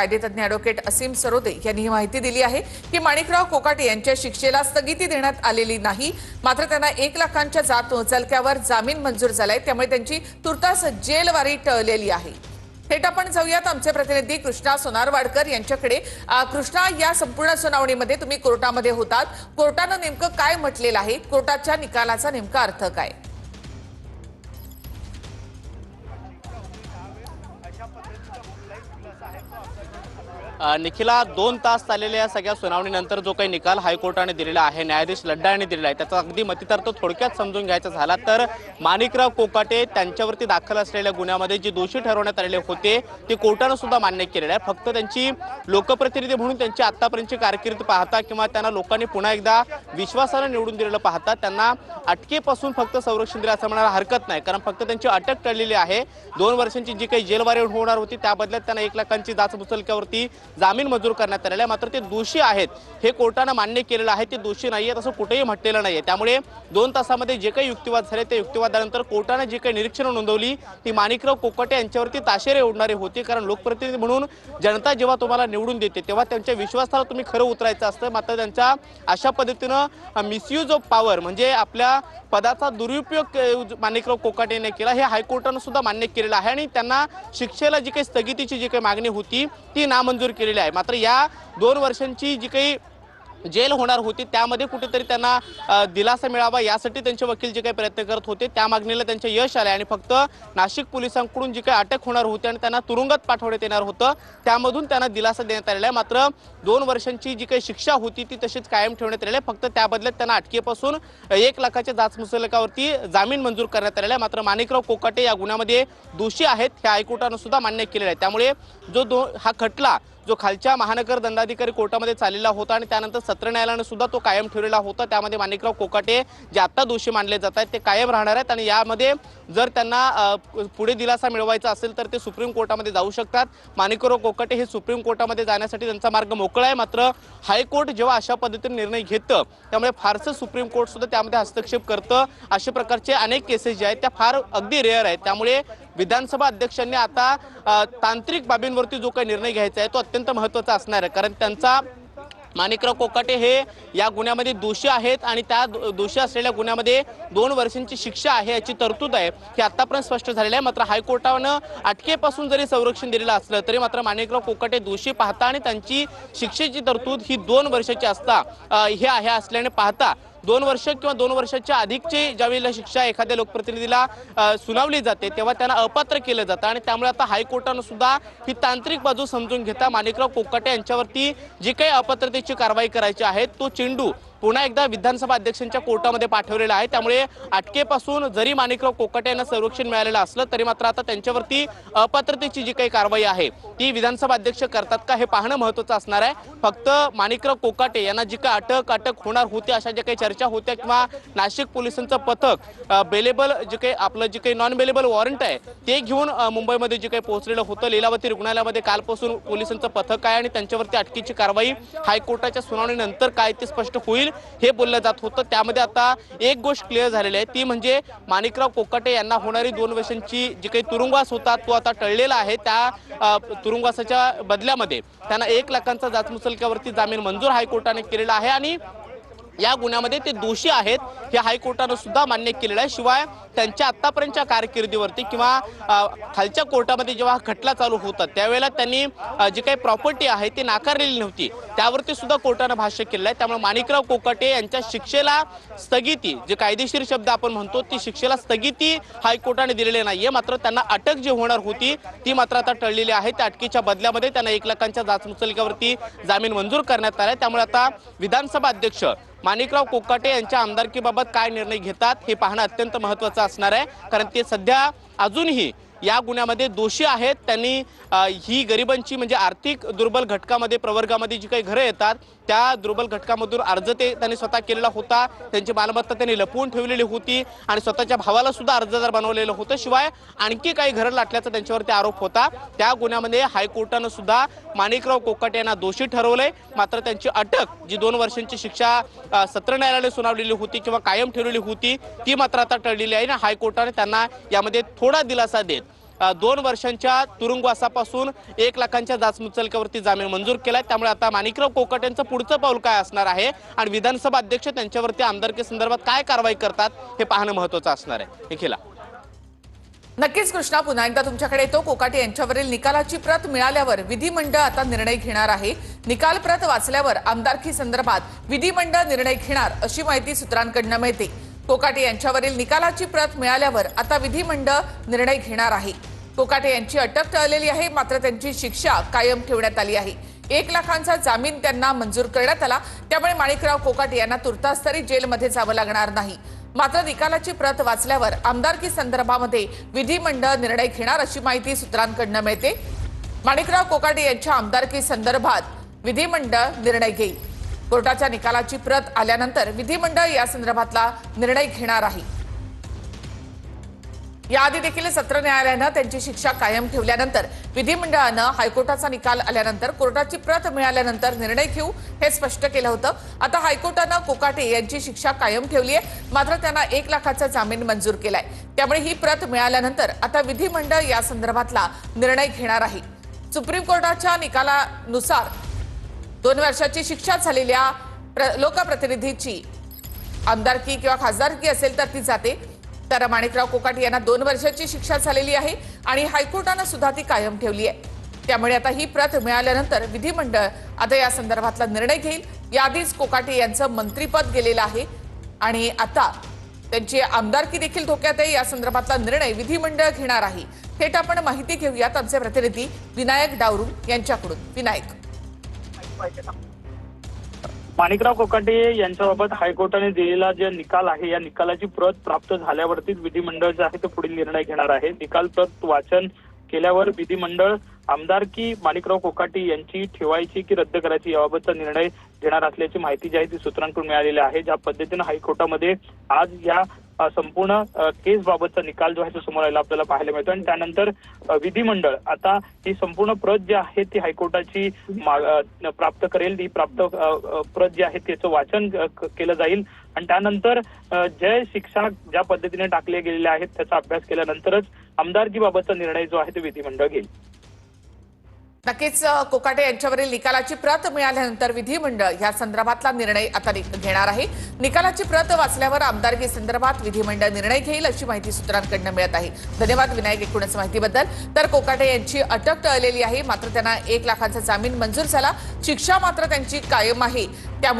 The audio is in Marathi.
कायदेतज्ञ ॲडव्होकेट असीम सरोदे यांनी ही माहिती दिली आहे की माणिकराव कोकाटे यांच्या शिक्षेला स्थगिती देण्यात आलेली नाही. मात्र त्यांना एक लाखांच्या जात उचलक्यावर जामीन मंजूर झालाय. त्यामुळे त्यांची तुर्तास जेलवारी टळलेली आहे. थेट आपण जाऊयात. आमचे प्रतिनिधी कृष्णा सोनारवाडकर यांच्याकडे. कृष्णा या संपूर्ण सुनावणीमध्ये तुम्ही कोर्टामध्ये होतात. कोर्टानं नेमकं काय म्हटलेलं आहे? कोर्टाच्या निकालाचा नेमका अर्थ काय? निखिला दोन तास चाललेल्या या सगळ्या सुनावणीनंतर जो काही निकाल हायकोर्टाने दिलेला आहे न्यायाधीश लड्डा यांनी दिलेला आहे त्याचा अगदी मतितार्थ थोडक्यात समजून घ्यायचा झाला तर माणिकराव कोकाटे त्यांच्यावरती दाखल असलेल्या गुन्ह्यामध्ये जे दोषी ठरवण्यात आलेले होते ते कोर्टानं सुद्धा मान्य केलेलं आहे. फक्त त्यांची लोकप्रतिनिधी म्हणून त्यांची आत्तापर्यंतची कारकीर्द पाहता किंवा त्यांना लोकांनी पुन्हा एकदा विश्वासानं निवडून दिलेलं पाहता त्यांना अटकेपासून फक्त संरक्षण दिलं असं म्हणायला हरकत नाही. कारण फक्त त्यांची अटक टळलेली आहे. दोन वर्षांची जी काही जेलवारी होणार होती त्या बदल्यात त्यांना एक लाखांची जाच मुचलक्यावरती जामीन मंजूर करण्यात आलेला आहे. मात्र ते दोषी आहेत. हे कोर्टानं मान्य केलेलं आहे. ते दोषी नाही आहेत असं कुठेही म्हटलेलं नाही आहे त्यामुळे दोन तासामध्ये जे काही युक्तिवाद झाले त्या युक्तिवादानंतर कोर्टानं जी काही निरीक्षणं नोंदवली ती माणिकराव कोकटे यांच्यावरती ताशेरे ओढणारे होते. कारण लोकप्रतिनिधी म्हणून जनता जेव्हा तुम्हाला निवडून देते तेव्हा त्यांच्या विश्वासाला तुम्ही खरं उतरायचं असतं. मात्र त्यांच्या अशा पद्धतीनं मिसयूज ऑफ पॉवर म्हणजे आपल्या पदाचा दुरुपयोग अ, माणिकराव कोकाटेने केला हे हायकोर्टानं सुद्धा मान्य केलेलं आहे. आणि त्यांना शिक्षेला जी काही स्थगितीची जी काही मागणी होती ती नामंजूर केलेली आहे. मात्र या दोन वर्षांची जी काही जेल होणार होती त्यामध्ये कुठेतरी त्यांना दिलासा मिळावा यासाठी त्यांचे वकील जे काही प्रयत्न करत होते त्या मागणीला त्यांचे यश आले आणि फक्त नाशिक पोलिसांकडून जी काही अटक होणार होती आणि त्यांना तुरुंगात पाठवण्यात येणार होतं त्यामधून त्यांना दिलासा देण्यात आलेला आहे. मात्र दोन वर्षांची जी काही शिक्षा होती ती तशीच कायम ठेवण्यात आलेली आहे. फक्त त्या बदल्यात त्यांना अटकेपासून एक लाखाच्या जाचमुसलकावरती जामीन मंजूर करण्यात आलेला आहे. मात्र माणिकराव कोकाटे या गुन्ह्यामध्ये दोषी आहेत हे हायकोर्टानं सुद्धा मान्य केलेलं आहे. त्यामुळे जो दो हा खटला जो खालच्या महानगर दंडाधिकारी कोर्टामध्ये चाललेला होता आणि त्यानंतर सत्र न्यायालयानं सुद्धा तो कायम ठेवलेला होता. त्यामध्ये माणिकराव कोकाटे जे आता दोषी मानले जात आहेत ते कायम राहणार आहेत आणि यामध्ये जर त्यांना पुढे दिलासा मिळवायचा असेल तर ते सुप्रीम कोर्टामध्ये जाऊ शकतात. माणिकराव कोकाटे हे सुप्रीम कोर्टामध्ये जाण्यासाठी त्यांचा मार्ग मोकळा आहे. मात्र हायकोर्ट जेव्हा अशा पद्धतीने निर्णय घेतं त्यामुळे फारसं सुप्रीम कोर्ट सुद्धा त्यामध्ये हस्तक्षेप करतं अशा प्रकारचे अनेक केसेस जे आहेत त्या फार अगदी रेअर आहेत. त्यामुळे विधानसभा अध्यक्षांनी आता तांत्रिक बाबींवरती जो काही निर्णय घ्यायचा आहे तो अत्यंत महत्त्वाचा असणार आहे. कारण त्यांचा माणिकराव कोकाटे हे या गुन्ह्यामध्ये दोषी आहेत आणि त्या दो- दोषी असलेल्या गुन्ह्यामध्ये दोन वर्षांची शिक्षा आहे याची तरतूद आहे हे आतापर्यंत स्पष्ट झालेलं आहे. मात्र हायकोर्टानं अटकेपासून जरी संरक्षण दिलेलं असलं तरी मात्र माणिकराव कोकाटे दोषी पाहता आणि त्यांची शिक्षेची तरतूद ही दोन वर्षाची असता हे आहे असल्याने पाहता दोन वर्ष किंवा दोन वर्षाच्या अधिकची ज्यावेळेला शिक्षा एखाद्या लोकप्रतिनिधीला सुनावली जाते तेव्हा त्यांना अपात्र केलं जातं. आणि त्यामुळे आता हायकोर्टानं सुद्धा ही तांत्रिक बाजू समजून घेता माणिकराव कोकाटे यांच्यावरती जी काही अपात्रतेची कारवाई करायची आहे तो चेंडू पुन्हा एकदा विधानसभा अध्यक्षांच्या कोर्टामध्ये पाठवलेला आहे. त्यामुळे अटकेपासून जरी माणिकराव कोकाटे यांना संरक्षण मिळालेलं असलं तरी मात्र आता त्यांच्यावरती अपात्रतेची जी काही कारवाई आहे ती विधानसभा अध्यक्ष करतात का हे पाहणं महत्त्वाचं असणार आहे. फक्त माणिकराव कोकाटे यांना जी काही अटक अटक होणार होती अशा ज्या काही चर्चा होत्या किंवा नाशिक पोलिसांचं पथक बेलेबल जे काही आपलं जे काही नॉन बेलेबल वॉरंट आहे ते घेऊन मुंबईमध्ये जे काही पोहोचलेलं होतं. लीलावती रुग्णालयामध्ये कालपासून पोलिसांचं पथक आहे आणि त्यांच्यावरती अटकेची कारवाई हायकोर्टाच्या सुनावणीनंतर काय ते स्पष्ट होईल. हे बोललं जात होतं. त्यामध्ये आता एक गोष्ट क्लिअर झालेली आहे. ती म्हणजे माणिकराव कोकाटे यांना होणारी दोन वर्षांची जी काही तुरुंगवास होता तो आता टळलेला आहे. त्या तुरुंगवासाच्या बदल्यामध्ये त्यांना एक लाखांचा जाचमुचलक्यावरती जामीन मंजूर हायकोर्टाने केलेला आहे आणि या गुन्ह्यामध्ये ते दोषी आहेत. हे हायकोर्टानं सुद्धा मान्य केलेलं आहे. शिवाय त्यांच्या आतापर्यंतच्या कारकिर्दीवरती किंवा खालच्या कोर्टामध्ये जेव्हा खटला चालू होता त्यावेळेला त्यांनी जी काही प्रॉपर्टी आहे ती नाकारलेली नव्हती. त्यावरती सुद्धा कोर्टानं भाष्य केलेलं आहे. त्यामुळे माणिकराव कोकाटे यांच्या शिक्षेला स्थगिती जे कायदेशीर शब्द आपण म्हणतो ती शिक्षेला स्थगिती हायकोर्टाने दिलेली नाहीये. मात्र त्यांना अटक जी होणार होती ती मात्र आता टळलेली आहे. त्या अटकेच्या बदल्यामध्ये त्यांना एक लाखांच्या जाचमुचलक्यावरती जामीन मंजूर करण्यात आलाय त्यामुळे आता विधानसभा अध्यक्ष माणिकराव कोकाटे यांच्या आमदारकीबाबत काय निर्णय घेतात हे पाहणं अत्यंत महत्त्वाचं असणार आहे. कारण ते सध्या अजूनही या गुन्ह्यामध्ये दोषी आहेत. त्यांनी ही गरिबांची म्हणजे आर्थिक दुर्बल घटकामध्ये प्रवर्गामध्ये जी काही घरं येतात त्या दुर्बल घटकामधून अर्ज ते त्यांनी स्वतः केलेला होता. त्यांची मालमत्ता त्यांनी लपवून ठेवलेली होती आणि स्वतःच्या भावाला सुद्धा अर्जदार बनवलेलं होतं. शिवाय आणखी काही घरं लाटल्याचा त्यांच्यावरती आरोप होता. त्या गुन्ह्यामध्ये हायकोर्टानं सुद्धा माणिकराव कोकाटे यांना दोषी ठरवलंय. मात्र त्यांची अटक जी दोन वर्षांची शिक्षा सत्र न्यायालयाने सुनावलेली होती किंवा कायम ठेवलेली होती ती मात्र आता टळलेली आहे आणि हायकोर्टाने त्यांना यामध्ये थोडा दिलासा देत दोन वर्षांच्या तुरुंगवासापासून एक लाखांच्या जाचमुचलकावरती जामीन मंजूर केलाय. त्यामुळे आता माणिकराव कोकट यांचं पुढचं पाऊल काय असणार आहे? आणि विधानसभा अध्यक्ष त्यांच्यावरती आमदारकी संदर्भात काय कारवाई करतात हे पाहणं महत्वाचं असणार आहे. निखिला. नक्कीच कृष्णा पुन्हा एकदा तुमच्याकडे येतो. कोकाटे यांच्यावरील निकालाची प्रत मिळाल्यावर विधिमंडळ आता निर्णय घेणार आहे. निकाल प्रत वाचल्यावर आमदारकी संदर्भात विधिमंडळ निर्णय घेणार अशी माहिती सूत्रांकडनं मिळते. कोकाटे यांच्यावरील निकालाची प्रत मिळाल्यावर आता विधिमंडळ निर्णय घेणार आहे. कोकाटे यांची अटक टळलेली आहे मात्र त्यांची शिक्षा कायम ठेवण्यात आली आहे. एक लाखांचा जामीन त्यांना मंजूर करण्यात आला. त्यामुळे माणिकराव कोकाटे यांना तुर्तास तरी जेलमध्ये जावं लागणार नाही. मात्र निकालाची प्रत वाचल्यावर आमदारकी संदर्भामध्ये विधिमंडळ निर्णय घेणार अशी माहिती सूत्रांकडनं मिळते. माणिकराव कोकाटे यांच्या आमदारकी संदर्भात विधिमंडळ निर्णय घेईल. कोर्टाच्या निकालाची प्रत आल्यानंतर विधिमंडळ या संदर्भातला निर्णय घेणार आहे. याआधी देखील सत्र न्यायालयानं त्यांची शिक्षा कायम ठेवल्यानंतर विधिमंडळानं हायकोर्टाचा निकाल आल्यानंतर कोर्टाची प्रत मिळाल्यानंतर निर्णय घेऊ हे स्पष्ट केलं होतं. आता हायकोर्टानं कोकाटे यांची शिक्षा कायम ठेवली आहे. मात्र त्यांना एक लाखाचा जामीन मंजूर केलाय. त्यामुळे ही प्रत मिळाल्यानंतर आता विधिमंडळ या संदर्भातला निर्णय घेणार आहे. सुप्रीम कोर्टाच्या निकालानुसार दोन वर्षाची शिक्षा झालेल्या प्र- लोकप्रतिनिधीची आमदारकी किंवा खासदारकी असेल तर ती जाते. तर माणिकराव कोकाटे यांना दोन वर्षाची शिक्षा झालेली आहे आणि हायकोर्टानं सुद्धा ती कायम ठेवली आहे. त्यामुळे आता ही प्रत मिळाल्यानंतर विधिमंडळ आता या संदर्भातला निर्णय घेईल. याआधीच कोकाटे यांचं मंत्रीपद गेलेलं आहे. आणि आता त्यांची आमदारकी देखील धोक्यात आहे. या संदर्भातला निर्णय विधिमंडळ घेणार आहे. थेट आपण माहिती घेऊयात आमचे प्रतिनिधी विनायक डावरू यांच्याकडून. विनायक. माणिकराव कोकाटे यांच्याबाबत हायकोर्टाने दिलेला जे निकाल आहे या निकालाची प्रत प्राप्त झाल्यावरतीच विधिमंडळ जे आहे ते पुढील निर्णय घेणार आहे. निकाल प्रत वाचन केल्यावर विधिमंडळ आमदार की माणिकराव कोकाटे यांची ठेवायची की रद्द करायची याबाबतचा निर्णय घेणार असल्याची माहिती जी आहे ती सूत्रांकडून मिळालेली आहे. ज्या पद्धतीनं हायकोर्टामध्ये आज या संपूर्ण केस बाबतचा निकाल जो आहे तो समोर आलेला आपल्याला पाहायला मिळतो आणि त्यानंतर विधिमंडळ आता ही संपूर्ण प्रत जी आहे ती हायकोर्टाची प्राप्त करेल. ही प्राप्त प्रत जी आहे त्याचं वाचन केलं जाईल. आणि त्यानंतर जय जे शिक्षा ज्या पद्धतीने टाकले गेलेले आहेत त्याचा अभ्यास केल्यानंतरच आमदारकीबाबतचा निर्णय जो आहे तो विधिमंडळ घेईल. नक्कीच कोकाटे यांच्यावरील निकालाची प्रत मिळाल्यानंतर विधिमंडळ या संदर्भातला निर्णय आता घेणार आहे. निकालाची प्रत वाचल्यावर आमदारकी संदर्भात विधिमंडळ निर्णय घेईल अशी माहिती सूत्रांकडनं मिळत आहे. धन्यवाद विनायक एकूणच माहितीबद्दल. तर कोकाटे यांची अटक टळलेली आहे. मात्र त्यांना एक लाखांचा जामीन मंजूर झाला. शिक्षा मात्र त्यांची कायम आहे. त्यामुळे